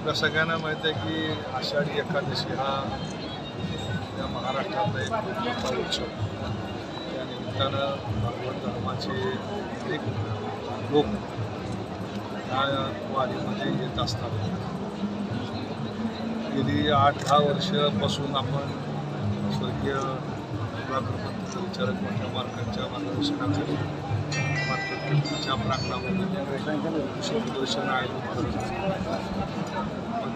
आपल्या सगळ्यांना माहीत आहे की आषाढी एकादशी हा या महाराष्ट्रातला एक खूप मोठा उत्सव. त्या निमित्तानं भागवत धर्माचे अनेक लोक या वारीमध्ये येत असतात. गेली आठ दहा वर्षापासून आपण स्वर्गीय प्रभाकरपंत विचारक मोठ्या मार्गांच्या मार्गदर्शनाखाली मार्केटच्या कमिटीच्या प्रांगणामध्ये प्रदर्शन आयोजित करत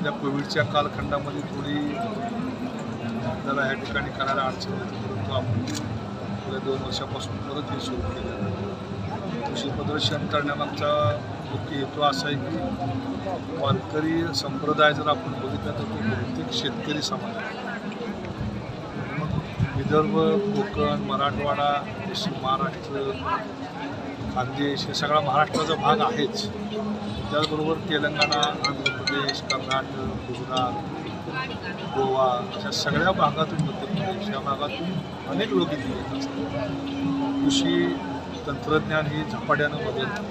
या त्या कोविडच्या कालखंडामध्ये थोडी आपल्याला या ठिकाणी करायला अडचण होती. परंतु आपण गेल्या दोन वर्षापासून परत हे सुरू केलं कृषी प्रदर्शन करण्यामागचा मुख्य हेतू असा आहे की वारकरी संप्रदाय जर आपण बघितला तर तो बहुतेक शेतकरी समाज आहे. मग विदर्भ कोकण मराठवाडा पश्चिम महाराष्ट्र खानदेश हे सगळा महाराष्ट्राचा भाग आहेच. त्याचबरोबर तेलंगणा आंध्र प्रदेश कर्नाटक गुजरात गोवा अशा सगळ्या भागातून मध्य प्रदेश या भागातून अनेक लोक इथे येत असतात. कृषी तंत्रज्ञान ही झपाट्यानं बदलतं.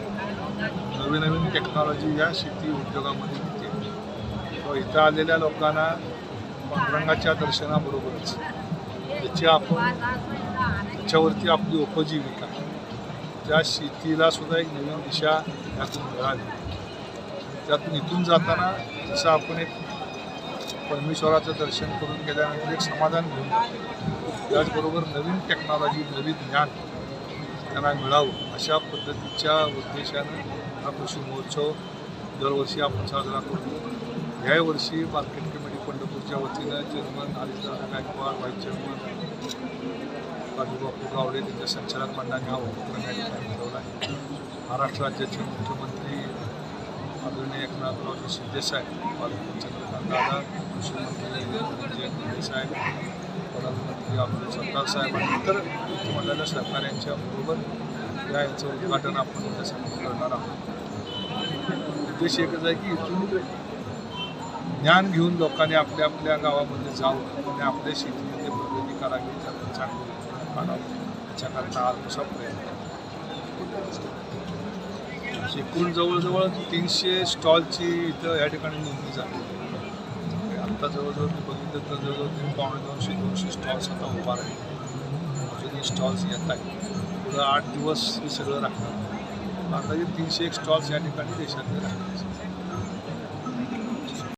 नवीन नवीन टेक्नॉलॉजी या शेती उद्योगामध्ये येते. इथं आलेल्या लोकांना पांडुरंगाच्या दर्शनाबरोबरच त्याची आपण त्याच्यावरती आपली उपजीविका त्या शेतीला सुद्धा एक नवीन दिशा यातून मिळाली. त्यातून इथून जाताना जसं आपण एक परमेश्वराचं दर्शन करून गेल्यानंतर एक समाधान घेऊन त्याचबरोबर नवीन टेक्नॉलॉजी नवीन ज्ञान त्यांना मिळावं अशा पद्धतीच्या उद्देशानं हा कृषी महोत्सव दरवर्षी आपण साजरा करतो. यावर्षी मार्केट कमिटी पंढरपूरच्या वतीनं chairman Haridas Gaikwad vice chairman Rajubapu Gawade त्यांच्या संचालक मंडळाने हा उपक्रम या ठिकाणी ठेवला आहे. महाराष्ट्र राज्याचे मुख्यमंत्री आदरणीय एकनाथरावजी शिंदेसाहेब पालकमंत्री दादा कृषीमंत्री विजय शिंदेसाहेब प्रधानमंत्री अब्दुल सत्तार साहेब आणि इतर मंडळाच्या सहकार्यांच्या बरोबर या याचं उद्घाटन आपण उद्या उद्यासाठी करणार आहोत. उद्देश एकच आहे की इथून ज्ञान घेऊन लोकांनी आपल्या आपल्या गावामध्ये जावं आणि आपल्या शेतीमध्ये प्रगती करावी त्यातून चांगलं उत्पन्न काढावं याच्याकरता आज असा प्रयत्न एकूण जवळजवळ तीनशे स्टॉलची इथं या ठिकाणी नोंदणी झाली. म्हणजे आत्ता जवळजवळ मी बघितलं तर जवळजवळ तीन पावणे दोनशे दोनशे स्टॉल्स आता उभा राहिले. अजूनही स्टॉल्स येत आहेत. पुढं आठ दिवस हे सगळं राहणार. अंदाजे तीनशे एक स्टॉल्स या ठिकाणी देशातले राहणार.